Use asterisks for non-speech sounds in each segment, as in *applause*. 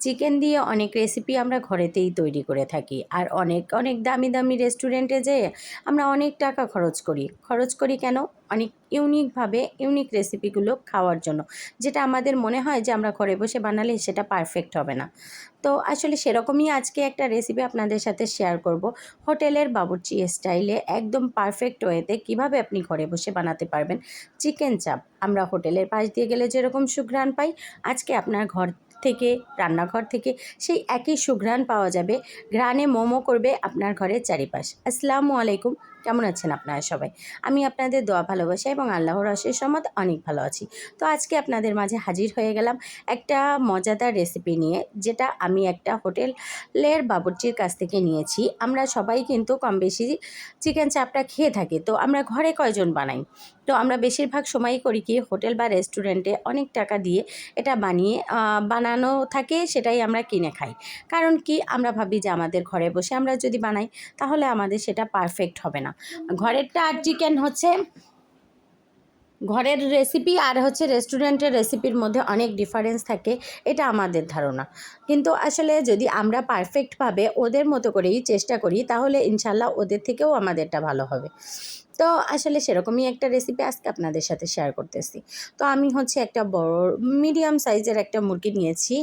Chicken দিয়ে অনেক recipe আমরা ঘরেতেই তৈরি করে থাকি। আর অনেক অনেক দামি দামি রেস্টুরেন্টে যেয়ে আমরা অনেক টাকা খরচ করি। খরচ করি কেন? অনেক ইউনিকভাবে ইউনিক রেসিপিগুলো খাওয়ার জন্য। যেটা আমাদের মনে হয় যে আমরা ঘরে বসে বানালে সেটা পারফেক্ট হবে না। তো আসলে সেরকমই আজকে একটা রেসিপি আপনাদের সাথে শেয়ার করব। হোটেলের বাবুর্চি স্টাইলে একদম পারফেক্ট ওয়েতে কীভাবে আপনি ঘরে বসে বানাতে পারবেন। চিকেন চাপ। আমরা হোটেলের পাশ দিয়ে গেলে যেরকম সুঘ্রাণ পাই, আজকে আপনার ঘর থেকে, রান্নাঘর থেকে সেই একই সুঘ্রাণ পাওয়া যাবে। ঘ্রাণে মোমো করবে আপনার ঘরের চারিপাশ। আসসালামু আলাইকুম। কেমন আছেন আপনারা সবাই? আমি আপনাদের দোয়া, ভালোবাসা এবং আল্লাহর অশেষ সম্মত অনেক ভালো আছি। তো আজকে আপনাদের মাঝে হাজির হয়ে গেলাম একটা মজাদার রেসিপি নিয়ে, যেটা আমি একটা হোটেলের বাবুর্চির কাছ থেকে নিয়েছি। আমরা সবাই কিন্তু কম বেশি চিকেন চাপটা খেয়ে থাকি, তো আমরা ঘরে কয়জন বানাই? তো আমরা বেশিরভাগ সময়ই করি কি, হোটেল বা রেস্টুরেন্টে অনেক টাকা দিয়ে এটা বানিয়ে বানানো থাকে, সেটাই আমরা কিনে খাই। কারণ কি, আমরা ভাবি যে আমাদের ঘরে বসে আমরা যদি বানাই, তাহলে আমাদের সেটা পারফেক্ট হবে না। ঘরেরটা আর চিকেন হচ্ছে ঘরের রেসিপি আর হচ্ছে রেস্টুরেন্টের রেসিপির মধ্যে অনেক ডিফারেন্স থাকে, এটা আমাদের ধারণা। কিন্তু আসলে যদি আমরা পারফেক্টভাবে ওদের মতো করেই চেষ্টা করি, তাহলে ইনশাল্লাহ ওদের থেকেও আমাদেরটা ভালো হবে। তো আসলে সেরকমই একটা রেসিপি আজকে আপনাদের সাথে শেয়ার করতেছি। তো আমি হচ্ছে একটা বড় মিডিয়াম সাইজের একটা মুরগি নিয়েছি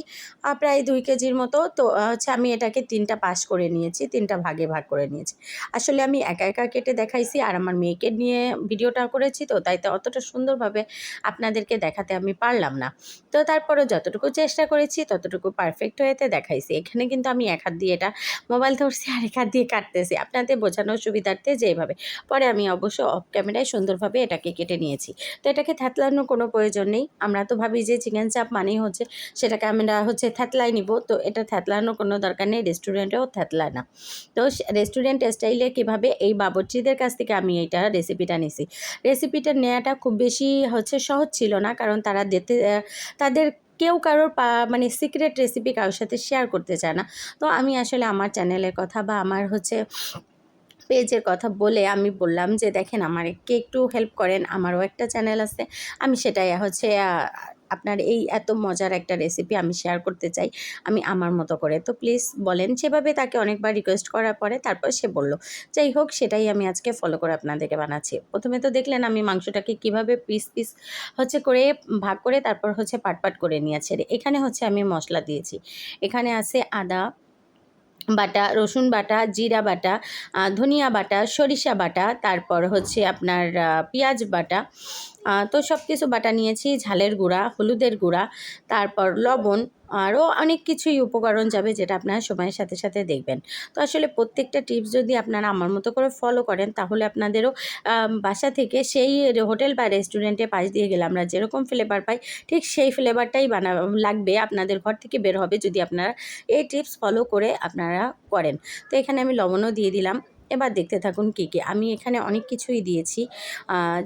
প্রায় দুই কেজির মতো। তো হচ্ছে আমি এটাকে তিনটা পাশ করে নিয়েছি, তিনটা ভাগে ভাগ করে নিয়েছি। আসলে আমি একা একা কেটে দেখাইছি আর আমার মেয়েকে নিয়ে ভিডিওটা করেছি, তো তাই তো অতটা সুন্দরভাবে আপনাদেরকে দেখাতে আমি পারলাম না। তো তারপরে যতটুকু চেষ্টা করেছি, ততটুকু পারফেক্ট হয়েতে দেখাইছি। এখানে কিন্তু আমি এক হাত দিয়ে এটা মোবাইল ধরছি আর এক হাত দিয়ে কাটতেছি। আপনাদের বোঝানোর সুবিধার্থে যেভাবে। পরে আমি অবশ্য অফ ক্যামেরায় সুন্দরভাবে এটাকে কেটে নিয়েছি। তো এটাকে থ্যাতলানোর কোনো প্রয়োজন নেই। আমরা তো ভাবি যে চিকেন চাপ মানেই হচ্ছে সেটাকে আমরা হচ্ছে থ্যাতলাই নিব। তো এটা থ্যাতলানোর কোনো দরকার নেই রেস্টুরেন্টেও থ্যাতলায় না। তো রেস্টুরেন্ট স্টাইলে কীভাবে এই বাবরচিদের কাছ থেকে আমি এইটা রেসিপিটা নিছি। রেসিপিটা নেওয়াটা খুব বেশি হচ্ছে সহজ ছিল না, কারণ তারা দিতে, তাদের কেউ কারোর মানে সিক্রেট রেসিপি কারোর সাথে শেয়ার করতে চায় না। তো আমি আসলে আমার চ্যানেলের কথা বা আমার হচ্ছে পেজের কথা বলে আমি বললাম যে, দেখেন, আমার কে একটু হেল্প করেন, আমারও একটা চ্যানেল আছে। আমি সেটাই হচ্ছে আপনার এই এত মজার একটা রেসিপি আমি শেয়ার করতে চাই, আমি আমার মতো করে। তো প্লিজ বলেন, সেভাবে তাকে অনেকবার রিকোয়েস্ট করার পরে তারপর সে বলল, যাই হোক, সেটাই আমি আজকে ফলো করে আপনাদেরকে বানাচ্ছি। প্রথমে তো দেখলেন আমি মাংসটাকে কীভাবে পিস পিস হচ্ছে করে ভাগ করে তারপর হচ্ছে পাট পাট করে নিয়েছে। এখানে হচ্ছে আমি মশলা দিয়েছি। এখানে আছে আদা বাটা, রসুন বাটা, জিরা বাটা ধনিয়া বাটা, সরিষা বাটা, তারপর হচ্ছে আপনার পেঁয়াজ বাটা তো সব কিছু বাটা নিয়েছি, ঝালের গুঁড়া, হলুদের গুঁড়া, তারপর লবণ আরও অনেক কিছুই উপকরণ যাবে যেটা আপনারা সময়ের সাথে সাথে দেখবেন। তো আসলে প্রত্যেকটা টিপস যদি আপনারা আমার মতো করে ফলো করেন, তাহলে আপনাদেরও বাসা থেকে সেই হোটেল বা রেস্টুরেন্টে পাশ দিয়ে গেলে আমরা যেরকম ফ্লেভার পাই, ঠিক সেই ফ্লেভারটাই বানা, লাগবে আপনাদের ঘর থেকে বের হবে যদি আপনারা এই টিপস ফলো করে আপনারা করেন। তো এখানে আমি লবণও দিয়ে দিলাম। এবার দেখতে থাকুন কী কী। আমি এখানে অনেক কিছুই দিয়েছি।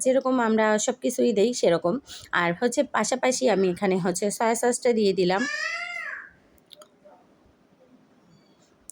যেরকম আমরা সব কিছুই দিই সেরকম। আর হচ্ছে পাশাপাশি আমি এখানে হচ্ছে সয়া সসটা দিয়ে দিলাম।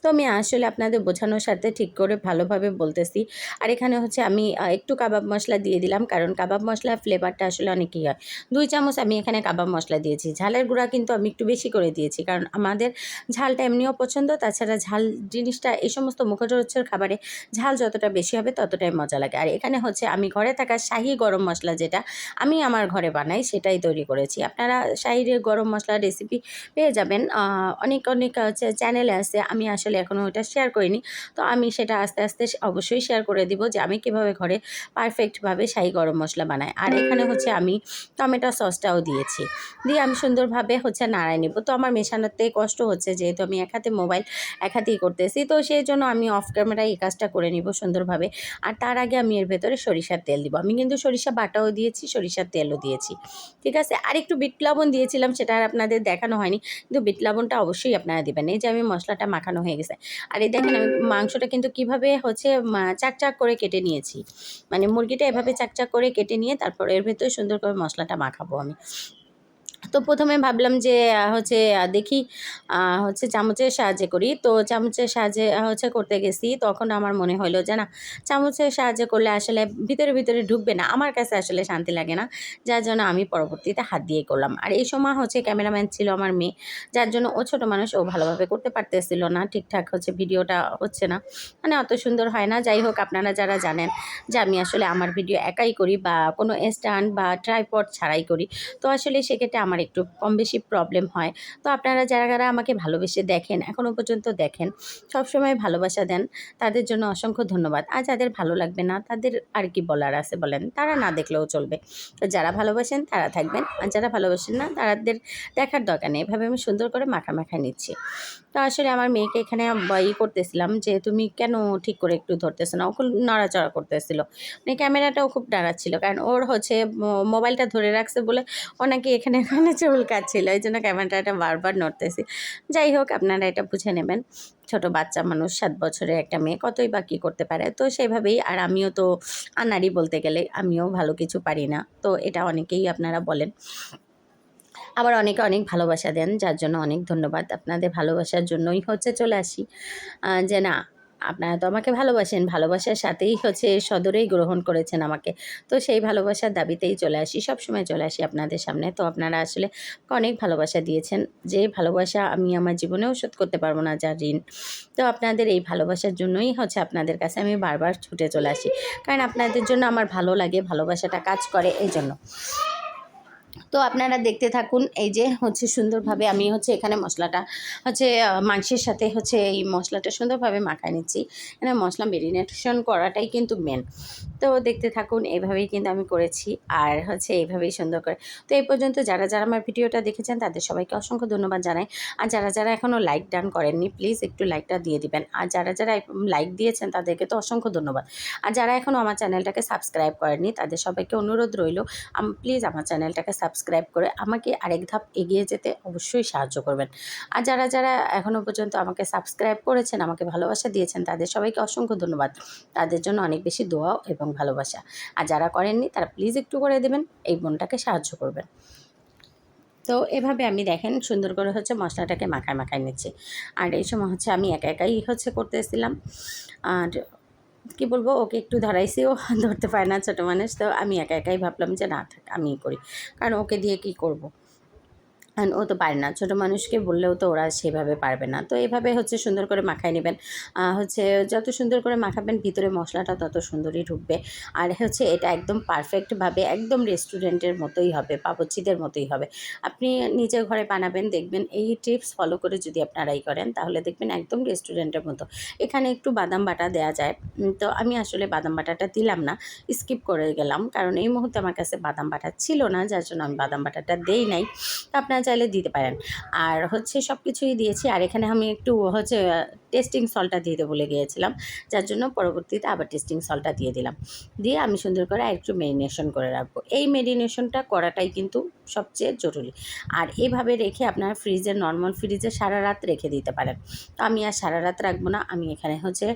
তো আমি আসলে আপনাদের বোঝানোর সাথে ঠিক করে ভালোভাবে বলতেছি। আর এখানে হচ্ছে আমি একটু কাবাব মশলা দিয়ে দিলাম, কারণ কাবাব মশলার ফ্লেভারটা আসলে অনেকই হয়। দুই চামচ আমি এখানে কাবাব মশলা দিয়েছি। ঝালের গুঁড়া কিন্তু আমি একটু বেশি করে দিয়েছি, কারণ আমাদের ঝালটা এমনিও পছন্দ, তাছাড়া ঝাল জিনিসটা, এই সমস্ত মুখরোচকের খাবারে ঝাল যতটা বেশি হবে ততটাই মজা লাগে। আর এখানে হচ্ছে আমি ঘরে থাকা শাহি গরম মশলা যেটা আমি আমার ঘরে বানাই, সেটাই তৈরি করেছি। আপনারা শাহির গরম মশলার রেসিপি পেয়ে যাবেন। অনেক অনেক চ্যানেলে আছে, আমি আসলে এখনও ওইটা শেয়ার করিনি। তো আমি সেটা আস্তে আস্তে অবশ্যই শেয়ার করে দিব যে আমি কীভাবে ঘরে পারফেক্টভাবে শাহি গরম মশলা বানাই। আর এখানে হচ্ছে আমি টমেটো সসটাও দিয়েছি। দিয়ে আমি সুন্দরভাবে হচ্ছে নাড়াই নেব। তো আমার মেশানোতে কষ্ট হচ্ছে যেহেতু আমি এক হাতে মোবাইল, এক হাতেই করতেছি। তো সেই জন্য আমি অফ ক্যামেরায় এই কাজটা করে নিব সুন্দরভাবে। আর তার আগে আমি এর ভেতরে সরিষার তেল দিব। আমি কিন্তু সরিষা বাটাও দিয়েছি, সরিষার তেলও দিয়েছি। ঠিক আছে? আর একটু বিট লবণ দিয়েছিলাম, সেটা আর আপনাদের দেখানো হয়নি। কিন্তু বিট লবণটা অবশ্যই আপনারা দেবেন। এই যে আমি মশলাটা মাখানো হয়ে গেছে। আর এই দেখেন আমি মাংসটা কিন্তু কীভাবে হচ্ছে চাকচাক করে কেটে নিয়েছি। মানে মুরগিটা এভাবে চাকচাক করে কেটে নিয়ে তারপর এর ভেতরে সুন্দর করে মশলাটা মাখাবো আমি। তো প্রথমে ভাবলাম যে হচ্ছে দেখি হচ্ছে চামচের সাহায্যে করি। তো চামচের সাহায্যে হচ্ছে করতে গেছি। তখন আমার মনে হলো যে, না, চামচের সাহায্যে করলে আসলে ভিতরে ভিতরে ঢুকবে না। আমার কাছে আসলে শান্তি লাগে না। যার জন্য আমি পরবর্তীতে হাত দিয়ে করলাম। আর এই সময় হচ্ছে ক্যামেরাম্যান ছিল আমার মেয়ে। যার জন্য ও ছোটো মানুষ, ও ভালোভাবে করতে পারতেছিল না। ঠিকঠাক হচ্ছে ভিডিওটা হচ্ছে না। মানে অত সুন্দর হয় না। যাই হোক, আপনারা যারা জানেন যে, আমি আসলে আমার ভিডিও একাই করি বা কোনো স্ট্যান্ড বা ট্রাইপড ছাড়াই করি। তো আসলে সেক্ষেত্রে আমার একটু কম বেশি প্রবলেম হয়। তো আপনারা যারা যারা আমাকে ভালোবেসে দেখেন এখনও পর্যন্ত দেখেন, সবসময় ভালোবাসা দেন, তাদের জন্য অসংখ্য ধন্যবাদ। আর যাদের ভালো লাগবে না, তাদের আর কি বলার আছে বলেন? তারা না দেখলেও চলবে। তো যারা ভালোবাসেন, তারা থাকবেন। আর যারা ভালোবাসেন না, তাদের দেখার দরকার নেই। এভাবে আমি সুন্দর করে মাখা মাখা নিচ্ছি। তো আসলে আমার মেয়েকে এখানে ই করতেছিলাম যে, তুমি কেন ঠিক করে একটু ধরতেছো না? ও খুব নড়াচড়া করতেছিল। মানে ক্যামেরাটাও খুব নাড়াচ্ছিল কারণ ওর হচ্ছে মোবাইলটা ধরে রাখছে বলে ও নাকি এখানে *laughs* এখানে চুল কাটছিল এই জন্য ক্যামেরাটা বারবার নড়তেছি। যাই হোক, আপনারা এটা বুঝে নেবেন। ছোট বাচ্চা মানুষ, সাত বছরের একটা মেয়ে, কতই বা কী করতে পারে? তো সেভাবেই, আর আমিও তো আনাড়ি বলতে গেলে, আমিও ভালো কিছু পারি না। তো এটা অনেকেই আপনারা বলেন। আবার অনেকে অনেক ভালোবাসা দেন, যার জন্য অনেক ধন্যবাদ। আপনাদের ভালোবাসার জন্যই হচ্ছে চলে আসি। যে না, আপনারা তো আমাকে ভালোবাসেন, ভালোবাসার সাথেই হচ্ছে সদরেই গ্রহণ করেছেন আমাকে। তো সেই ভালোবাসার দাবিতেই চলে আসি সব সময় চলে আসি আপনাদের সামনে। তো আপনারা আসলে অনেক ভালোবাসা দিয়েছেন। যে ভালোবাসা আমি আমার জীবনেও শোধ করতে পারব না যা ঋণ। তো আপনাদের এই ভালোবাসার জন্যই হচ্ছে আপনাদের কাছে আমি বারবার ছুটে চলে আসি। কারণ আপনাদের জন্য আমার ভালো লাগে, ভালোবাসাটা কাজ করে এই জন্য তো আপনারা দেখতে থাকুন, এই যে হচ্ছে সুন্দরভাবে আমি হচ্ছে এখানে মশলাটা হচ্ছে মাংসের সাথে হচ্ছে এই মশলাটা সুন্দরভাবে মাখায় নিচ্ছি। এখানে মশলা মেরিনেশন করাটাই কিন্তু মেন তো দেখতে থাকুন এইভাবেই কিন্তু আমি করেছি আর হচ্ছে এইভাবেই সুন্দর করে। তো এই পর্যন্ত যারা যারা আমার ভিডিওটা দেখেছেন, তাদের সবাইকে অসংখ্য ধন্যবাদ জানাই। আর যারা যারা এখনও লাইক ডান করেননি প্লিজ একটু লাইকটা দিয়ে দিবেন। আর যারা যারা লাইক দিয়েছেন, তাদেরকে তো অসংখ্য ধন্যবাদ। আর যারা এখনও আমার চ্যানেলটাকে সাবস্ক্রাইব করেননি, তাদের সবাইকে অনুরোধ রইল প্লিজ আমার চ্যানেলটাকে সাবস্ক্রাইব করে আমাকে আরেক ধাপ এগিয়ে যেতে অবশ্যই সাহায্য করবেন। আর যারা যারা এখনও পর্যন্ত আমাকে সাবস্ক্রাইব করেছেন, আমাকে ভালোবাসা দিয়েছেন, তাদের সবাইকে অসংখ্য ধন্যবাদ। তাদের জন্য অনেক বেশি দোয়াও এবং ভালোবাসা। আর যারা করেননি, তারা প্লিজ একটু করে দেবেন, এই বোনটাকে সাহায্য করবেন। তো এভাবে আমি দেখেন সুন্দর করে হচ্ছে মশলাটাকে মাখায় মাখায় নিচ্ছি। আর এই সময় হচ্ছে আমি একা একাই হচ্ছে করতেছিলাম। আর কি বলব, ওকে একটু ধরাইছি ও ধরতে পারে না ছোটো মানুষ তো আমি একা একাই ভাবলাম যে না থাক, আমিই করি কারণ ওকে দিয়ে কি করব। ও তো পারে না। ছোটো মানুষকে বললেও তো ওরা সেভাবে পারবে না। তো এভাবে হচ্ছে সুন্দর করে মাখায় নেবেন। হচ্ছে যত সুন্দর করে মাখাবেন, ভিতরে মশলাটা তত সুন্দরই ঢুকবে। আর হচ্ছে এটা একদম পারফেক্টভাবে একদম রেস্টুরেন্টের মতোই হবে পাপচিদের মতোই হবে। আপনি নিজের ঘরে বানাবেন, দেখবেন এই টিপস ফলো করে যদি আপনারাই করেন, তাহলে দেখবেন একদম রেস্টুরেন্টের মতো। এখানে একটু বাদাম বাটা দেওয়া যায়। তো আমি আসলে বাদাম বাটাটা দিলাম না স্কিপ করে গেলাম। কারণ এই মুহূর্তে আমার কাছে বাদাম বাটা ছিল না, যার জন্য আমি বাদাম বাটাটা দেই নাই। তো আপনারা চাইলে দিতে পারেন। আর হচ্ছে সব কিছুই দিয়েছি। আর এখানে আমি একটু হচ্ছে টেস্টিং সলটা দিতে বলে গিয়েছিলাম। যার জন্য পরবর্তীতে আবার টেস্টিং সলটা দিয়ে দিলাম। দিয়ে আমি সুন্দর করে একটু মেরিনেশন করে রাখব। এই মেরিনেশনটা করাটাই কিন্তু সবচেয়ে জরুরি। আর এভাবে রেখে আপনার ফ্রিজে নর্মাল ফ্রিজে সারা রাত রেখে দিতে পারেন। তো আমি আর সারা রাত রাখব না। আমি এখানে হচ্ছে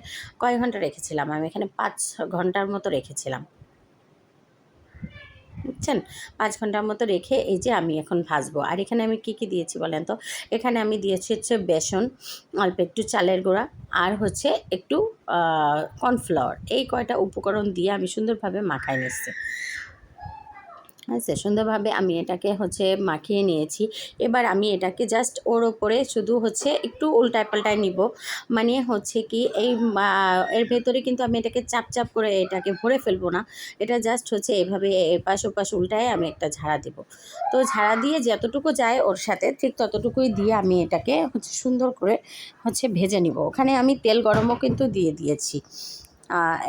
কয় ঘণ্টা রেখেছিলাম। আমি এখানে পাঁচ ঘণ্টার মতো রেখেছিলাম। বুঝছেন পাঁচ ঘণ্টার মতো রেখে এই যে আমি এখন ভাজবো। আর এখানে আমি কি কি দিয়েছি বলেন তো? এখানে আমি দিয়েছি হচ্ছে বেসন, অল্প একটু চালের গুঁড়া আর হচ্ছে একটু কর্নফ্লাওয়ার এই কয়টা উপকরণ দিয়ে আমি সুন্দরভাবে মাখায় নিচ্ছি। আচ্ছা সুন্দরভাবে আমি এটাকে হচ্ছে মাখিয়ে নিয়েছি। এবার আমি এটাকে জাস্ট ওর ওপরে শুধু হচ্ছে একটু উল্টায় পাল্টায় নিব। মানে হচ্ছে কি এই এর ভেতরে কিন্তু আমি এটাকে চাপ চাপ করে এটাকে ভরে ফেলব না। এটা জাস্ট হচ্ছে এভাবে এপাশ ওপাশ উল্টায় আমি একটা ঝাড়া দিব। তো ঝাড়া দিয়ে যতটুকু যায় ওর সাথে ঠিক ততটুকুই দিয়ে আমি এটাকে হচ্ছে সুন্দর করে হচ্ছে ভেজে নিব। ওখানে আমি তেল গরমও কিন্তু দিয়ে দিয়েছি।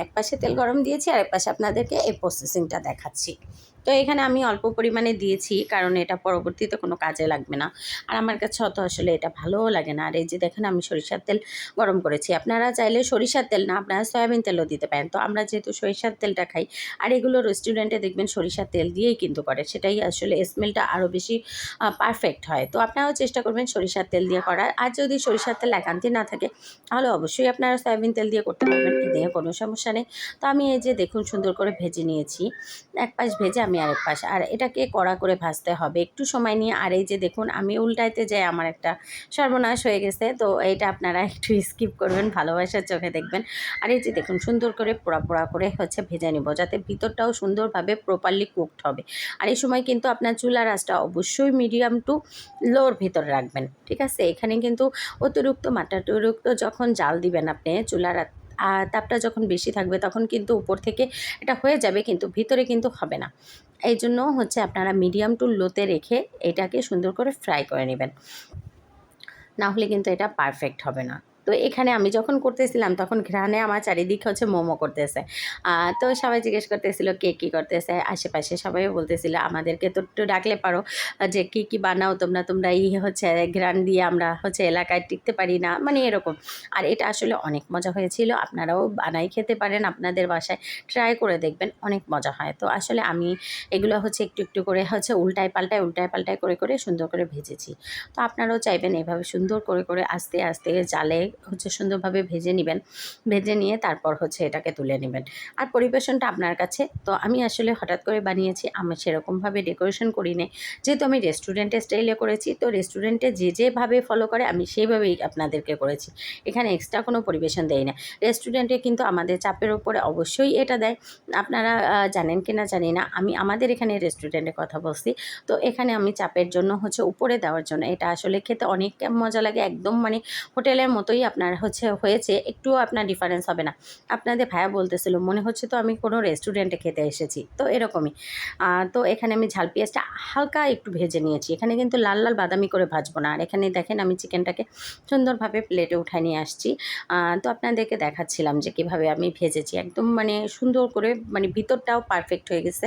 এক পাশে তেল গরম দিয়েছি আর এক পাশে আপনাদেরকে এই প্রসেসিংটা দেখাচ্ছি। তো এখানে আমি অল্প পরিমাণে দিয়েছি, কারণ এটা পরবর্তীতে কোনো কাজে লাগবে না। আর আমার কাছে অত আসলে এটা ভালোও লাগে না। আর এই যে দেখেন, আমি সরিষার তেল গরম করেছি। আপনারা চাইলে সরিষার তেল না, আপনারা সয়াবিন তেলও দিতে পারেন। তো আমরা যেহেতু সরিষার তেলটা খাই, আর এগুলো রেস্টুরেন্টে দেখবেন সরিষার তেল দিয়েই কিন্তু করে। সেটাই আসলে স্মেলটা আরও বেশি পারফেক্ট হয়। তো আপনারাও চেষ্টা করবেন সরিষার তেল দিয়ে করার। আর যদি সরিষার তেল একান্তি না থাকে, তাহলে অবশ্যই আপনারা সয়াবিন তেল দিয়ে করতে পারবেন। দিয়ে কোনো সমস্যা নেই। তো আমি এই যে দেখুন, সুন্দর করে ভেজে নিয়েছি। এক পাশ ভেজে আমি আমি আরেক পাশ। আর এটাকে কড়া করে ভাজতে হবে। একটু সময় নিয়ে। আর এই যে দেখুন, আমি উল্টাইতে যাই, আমার একটা সর্বনাশ হয়ে গেছে। তো এইটা আপনারা একটু স্কিপ করবেন, ভালোবাসার চোখে দেখবেন। আর এই যে দেখুন, সুন্দর করে পোড়া পোড়া করে হচ্ছে ভেজে নেব, যাতে ভিতরটাও সুন্দরভাবে প্রপারলি কুকড হবে। আর এই সময় কিন্তু আপনার চুলার আঁচটা অবশ্যই মিডিয়াম টু লোর ভিতরে রাখবেন। ঠিক আছে? এখানে কিন্তু অতিরিক্ত মাত্রা অতিরিক্ত যখন জাল দিবেন আপনি চুলার তাপটা যখন বেশি থাকবে তখন কিন্তু উপর থেকে এটা হয়ে যাবে কিন্তু ভিতরে কিন্তু হবে না। এই জন্য হচ্ছে আপনারা মিডিয়াম টু লোতে রেখে এটাকে সুন্দর করে ফ্রাই করে নেবেন। না হলে কিন্তু এটা পারফেক্ট হবে না। তো এখানে আমি যখন করতেছিলাম, তখন ঘ্রাণে আমার চারিদিকে হচ্ছে মোমো করতেছে। তো সবাই জিজ্ঞেস করতেছিল, কে কী করতেছে? আশেপাশে সবাই বলতেছিল, আমাদেরকে তো একটু ডাকলে পারো, যে কি কি বানাও তোমরা তোমরা এই হচ্ছে ঘ্রাণ দিয়ে আমরা হচ্ছে এলাকায় টিকতে পারি না। মানে এরকম। আর এটা আসলে অনেক মজা হয়েছিল। আপনারাও বানাই খেতে পারেন আপনাদের বাসায়। ট্রাই করে দেখবেন, অনেক মজা হয়। তো আসলে আমি এগুলো হচ্ছে একটু একটু করে হচ্ছে উল্টায় পাল্টায় উল্টায় পাল্টায় করে করে সুন্দর করে ভেজেছি। তো আপনারাও চাইবেন এভাবে সুন্দর করে করে আস্তে আস্তে জালে হচ্ছে সুন্দরভাবে ভেজে নেবেন। ভেজে নিয়ে তারপর হচ্ছে এটাকে তুলে নেবেন। আর পরিবেশনটা আপনার কাছে। তো আমি আসলে হঠাৎ করে বানিয়েছি, আমি সেরকমভাবে ডেকোরেশন করি নি যেহেতু আমি রেস্টুরেন্টে স্টাইলে করেছি, তো রেস্টুরেন্টে যে যেভাবে ফলো করে আমি সেইভাবেই আপনাদেরকে করেছি। এখানে এক্সট্রা কোনো পরিবেশন দেয় না। রেস্টুরেন্টে কিন্তু আমাদের চাপের উপরে অবশ্যই এটা দেয়। আপনারা জানেন কি না জানি না, আমি আমাদের এখানে রেস্টুরেন্টে কথা বলছি। তো এখানে আমি চাপের জন্য হচ্ছে উপরে দেওয়ার জন্য, এটা আসলে খেতে অনেক মজা লাগে। একদম মানে হোটেলের মতোই আপনার হচ্ছে, হয়েছে, একটুও আপনার ডিফারেন্স হবে না। আপনাদের ভাইয়া বলতেছিল, মনে হচ্ছে তো আমি কোনো রেস্টুরেন্টে খেতে এসেছি। তো এরকমই। তো এখানে আমি ঝাল পেঁয়াজটা হালকা একটু ভেজে নিয়েছি। এখানে কিন্তু লাল লাল বাদামি করে ভাজবো না। আর এখানে দেখেন, আমি চিকেনটাকে সুন্দরভাবে প্লেটে উঠায় নিয়ে আসছি। তো আপনাদেরকে দেখাচ্ছিলাম যে কীভাবে আমি ভেজেছি। একদম মানে সুন্দর করে মানে ভিতরটাও পারফেক্ট হয়ে গেছে,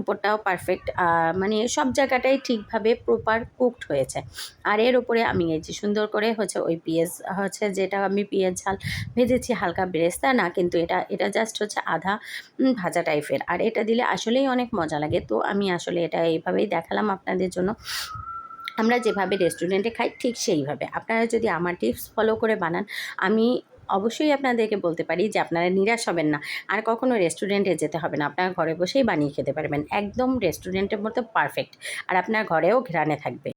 উপরটাও পারফেক্ট মানে সব জায়গাটাই ঠিকভাবে প্রপার কুকড হয়েছে। আর এর উপরে আমি এই যে সুন্দর করে হচ্ছে ওই পেঁয়াজ, হচ্ছে যেটা আমি পেঁয়াজ ঝাল ভেজেছি, হালকা বেরেস্তা না, কিন্তু এটা এটা জাস্ট হচ্ছে আধা ভাজা টাইপের। আর এটা দিলে আসলেই অনেক মজা লাগে। তো আমি আসলে এটা এইভাবেই দেখালাম আপনাদের জন্য। আমরা যেভাবে রেস্টুরেন্টে খাই, ঠিক সেইভাবে। আপনারা যদি আমার টিপস ফলো করে বানান, আমি অবশ্যই আপনাদেরকে বলতে পারি যে আপনারা নিরাশ হবেন না। আর কখনো রেস্টুরেন্টে যেতে হবে না। আপনারা ঘরে বসেই বানিয়ে খেতে পারবেন। একদম রেস্টুরেন্টের মতো পারফেক্ট আর আপনার ঘরেও ঘেরানে থাকবে।